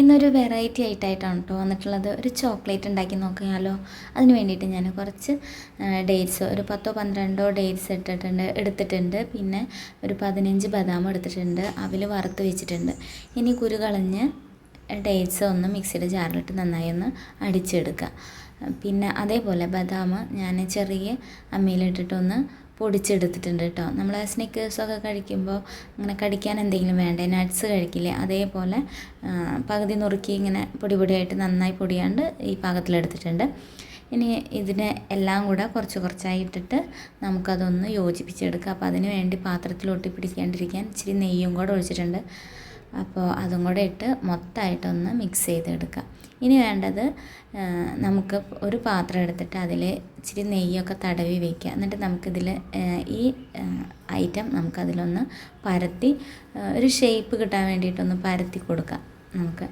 ഇന്നൊരു വെറൈറ്റി ആയിട്ടായിട്ടാണ് കേട്ടോ വന്നിട്ടുള്ളത്. ഒരു ചോക്ലേറ്റ് ഉണ്ടാക്കി നോക്കിയാലോ? അതിന് വേണ്ടിയിട്ട് ഞാൻ കുറച്ച് ഡേറ്റ്സ് ഒരു പത്തോ പന്ത്രണ്ടോ ഡേറ്റ്സ് ഇട്ടിട്ടുണ്ട് എടുത്തിട്ടുണ്ട്. പിന്നെ ഒരു പതിനഞ്ച് ബദാം എടുത്തിട്ടുണ്ട്. അവിൽ വറുത്ത് വെച്ചിട്ടുണ്ട്. ഇനി കുരു കളഞ്ഞ് ഡേറ്റ്സ് ഒന്ന് മിക്സിയുടെ ജാറിലിട്ട് നന്നായി ഒന്ന് അടിച്ചെടുക്കുക. പിന്നെ അതേപോലെ ബദാം ഞാൻ ചെറിയ അമ്മയിലിട്ടിട്ടൊന്ന് പൊടിച്ചെടുത്തിട്ടുണ്ട് കേട്ടോ നമ്മൾ സ്നിക്കേഴ്സൊക്കെ കഴിക്കുമ്പോൾ അങ്ങനെ കടിക്കാൻ എന്തെങ്കിലും വേണ്ടേ? നട്ട്സ് കഴിക്കില്ലേ? അതേപോലെ പകുതി നുറുക്കി ഇങ്ങനെ പൊടി പൊടിയായിട്ട് നന്നായി പൊടിയാണ്ട് ഈ പാകത്തിലെടുത്തിട്ടുണ്ട്. ഇനി ഇതിനെ എല്ലാം കൂടെ കുറച്ച് കുറച്ചായി ഇട്ടിട്ട് നമുക്കതൊന്ന് യോജിപ്പിച്ചെടുക്കാം. അപ്പോൾ അതിന് വേണ്ടി പാത്രത്തിൽ ഒട്ടിപ്പിടിക്കാണ്ടിരിക്കാൻ ഇച്ചിരി നെയ്യും കൂടെ ഒഴിച്ചിട്ടുണ്ട്. അപ്പോൾ അതും കൂടെ ഇട്ട് മൊത്തമായിട്ടൊന്ന് മിക്സ് ചെയ്തെടുക്കാം. ഇനി വേണ്ടത് നമുക്ക് ഒരു പാത്രം എടുത്തിട്ട് അതിൽ ഇച്ചിരി നെയ്യൊക്കെ തടവി വയ്ക്കുക എന്നിട്ട് നമുക്കിതിൽ ഈ ഐറ്റം നമുക്കതിലൊന്ന് പരത്തി ഒരു ഷേപ്പ് കിട്ടാൻ വേണ്ടിയിട്ടൊന്ന് പരത്തി കൊടുക്കാം നമുക്ക്.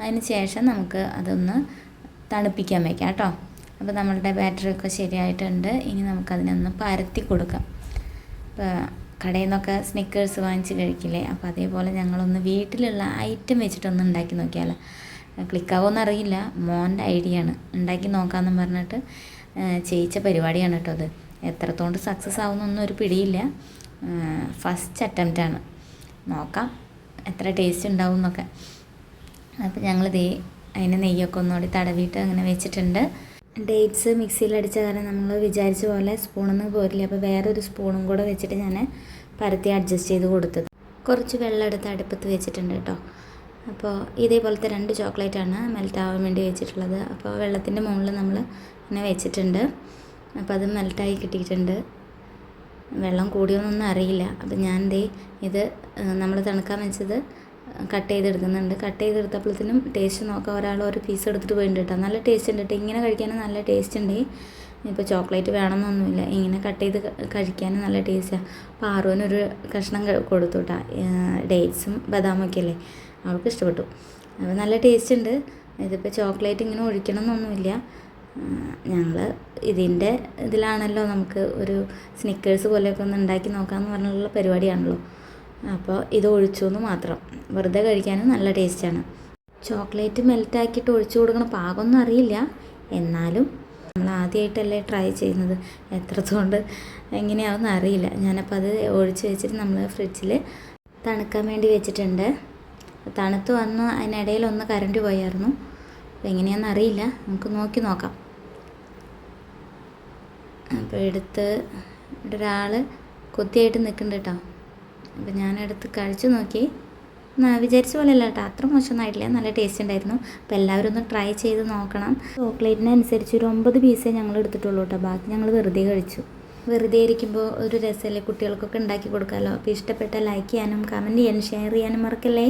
അതിന് ശേഷം നമുക്ക് അതൊന്ന് തണുപ്പിക്കാൻ വയ്ക്കാം കേട്ടോ. അപ്പോൾ നമ്മളുടെ ബാറ്ററി ഒക്കെ ശരിയായിട്ടുണ്ട്. ഇനി നമുക്കതിനൊന്ന് പരത്തി കൊടുക്കാം. കടയിൽ നിന്നൊക്കെ സ്നിക്കേഴ്സ് വാങ്ങിച്ച് കഴിക്കില്ലേ? അപ്പോൾ അതേപോലെ ഞങ്ങളൊന്ന് വീട്ടിലുള്ള ഐറ്റം വെച്ചിട്ടൊന്ന് ഉണ്ടാക്കി നോക്കിയാലോ. ക്ലിക്കാവുമെന്ന് അറിയില്ല. മോന്റെ ഐഡിയ ആണ്. ഉണ്ടാക്കി നോക്കാമെന്ന് പറഞ്ഞിട്ട് ചെയ്യിച്ച പരിപാടിയാണ് കേട്ടോ അത്. എത്രത്തോണ്ട് സക്സസ് ആവുന്നൊന്നും ഒരു പിടിയില്ല. ഫസ്റ്റ് അറ്റംപ്റ്റാണ് നോക്കാം. എത്ര ടേസ്റ്റ് ഉണ്ടാവും എന്നൊക്കെ. അപ്പോൾ ഞങ്ങൾ ദേ അതിന് നെയ്യൊക്കെ ഒന്നുകൂടി തടവിയിട്ട് അങ്ങനെ വെച്ചിട്ടുണ്ട്. ഡേറ്റ്സ് മിക്സിയിൽ അടിച്ച കാരണം നമ്മൾ വിചാരിച്ച പോലെ സ്പൂണൊന്നും പോരില്ല. അപ്പോൾ വേറൊരു സ്പൂണും കൂടെ വെച്ചിട്ട് ഞാൻ പരത്തി അഡ്ജസ്റ്റ് ചെയ്ത് കൊടുത്തത്. കുറച്ച് വെള്ളം എടുത്ത് അടുപ്പത്ത് വെച്ചിട്ടുണ്ട് കേട്ടോ. അപ്പോൾ ഇതേപോലത്തെ രണ്ട് ചോക്ലേറ്റാണ് മെൽറ്റ് ആവാൻ വേണ്ടി വെച്ചിട്ടുള്ളത്. അപ്പോൾ വെള്ളത്തിന്റെ മുകളിൽ നമ്മൾ ഇങ്ങനെ വെച്ചിട്ടുണ്ട്. അപ്പോൾ അത് മെൽറ്റായി കിട്ടിയിട്ടുണ്ട്. വെള്ളം കൂടിയോന്നൊന്നും അറിയില്ല. അപ്പോൾ ഞാൻ ദേ ഇത് നമ്മൾ തണുക്കാൻ വെച്ചത് കട്ട് ചെയ്തെടുക്കുന്നുണ്ട്. കട്ട് ചെയ്തെടുത്തപ്പോഴത്തേനും ടേസ്റ്റ് നോക്കാം. ഒരാൾ ഒരു പീസ് എടുത്തിട്ട് കേട്ടോ. നല്ല ടേസ്റ്റ് ഉണ്ട് കേട്ടോ. ഇങ്ങനെ കഴിക്കാനും നല്ല ടേസ്റ്റ് ഉണ്ട്. ഇപ്പോൾ ചോക്ലേറ്റ് വേണമെന്നൊന്നുമില്ല. ഇങ്ങനെ കട്ട് ചെയ്ത് കഴിക്കാനും നല്ല ടേസ്റ്റാണ് അപ്പോൾ ആറുവിനൊരു കഷ്ണം കൊടുത്തു കേട്ടോ. ഡേറ്റ്സും ബദാമൊക്കെ അല്ലേ? അവൾക്ക് ഇഷ്ടപ്പെട്ടു. അപ്പോൾ നല്ല ടേസ്റ്റ് ഉണ്ട്. ഇതിപ്പോൾ ചോക്ലേറ്റ് ഇങ്ങനെ ഒഴിക്കണം എന്നൊന്നുമില്ല ഞങ്ങൾ ഇതിന്റെ ഇതിലാണല്ലോ നമുക്ക് ഒരു സ്നിക്കേഴ്സ് പോലെയൊക്കെ ഒന്ന് ഉണ്ടാക്കി നോക്കാമെന്ന് പറഞ്ഞുള്ള പരിപാടിയാണല്ലോ. അപ്പോൾ ഇത് ഒഴിച്ചു എന്ന് മാത്രം. വെറുതെ കഴിക്കാനും നല്ല ടേസ്റ്റാണ്. ചോക്ലേറ്റ് മെൽറ്റാക്കിയിട്ട് ഒഴിച്ചു കൊടുക്കണ പാകമൊന്നും അറിയില്ല. എന്നാലും നമ്മൾ ആദ്യമായിട്ടല്ലേ ട്രൈ ചെയ്യുന്നത്. എത്രത്തോണ്ട് എങ്ങനെയാവുമെന്ന് അറിയില്ല. ഞാനപ്പോൾ അത് ഒഴിച്ച് വെച്ചിട്ട് നമ്മൾ ഫ്രിഡ്ജിൽ തണുക്കാൻ വേണ്ടി വെച്ചിട്ടുണ്ട്. തണുത്ത് വന്ന് അതിനിടയിൽ ഒന്ന് കറണ്ട് പോയായിരുന്നു. അപ്പോൾ എങ്ങനെയാണെന്ന് അറിയില്ല. നമുക്ക് നോക്കി നോക്കാം. അപ്പോൾ എടുത്ത് ഇവിടെ ഒരാൾ കൊത്തിയായിട്ട് നിൽക്കുന്നുണ്ട് കേട്ടോ. അപ്പോൾ ഞാനെടുത്ത് കഴിച്ചു നോക്കി. വിചാരിച്ച പോലെ അല്ല കേട്ടോ അത്ര മോശമൊന്നായിട്ടില്ല നല്ല ടേസ്റ്റ് ഉണ്ടായിരുന്നു അപ്പോൾ എല്ലാവരും ഒന്ന് ട്രൈ ചെയ്ത് നോക്കണം. ചോക്ലേറ്റിനനുസരിച്ച് ഒരു ഒമ്പത് പീസേ ഞങ്ങൾ എടുത്തിട്ടുള്ളൂ കേട്ടോ ബാക്കി ഞങ്ങൾ വെറുതെ കഴിച്ചു. വെറുതെ ഇരിക്കുമ്പോൾ ഒരു രസമല്ലേ കുട്ടികൾക്കൊക്കെ ഉണ്ടാക്കി കൊടുക്കാമല്ലോ അപ്പോൾ ഇഷ്ടപ്പെട്ട ലൈക്ക് ചെയ്യാനും കമന്റ് ചെയ്യാനും ഷെയർ ചെയ്യാനും മറക്കല്ലേ?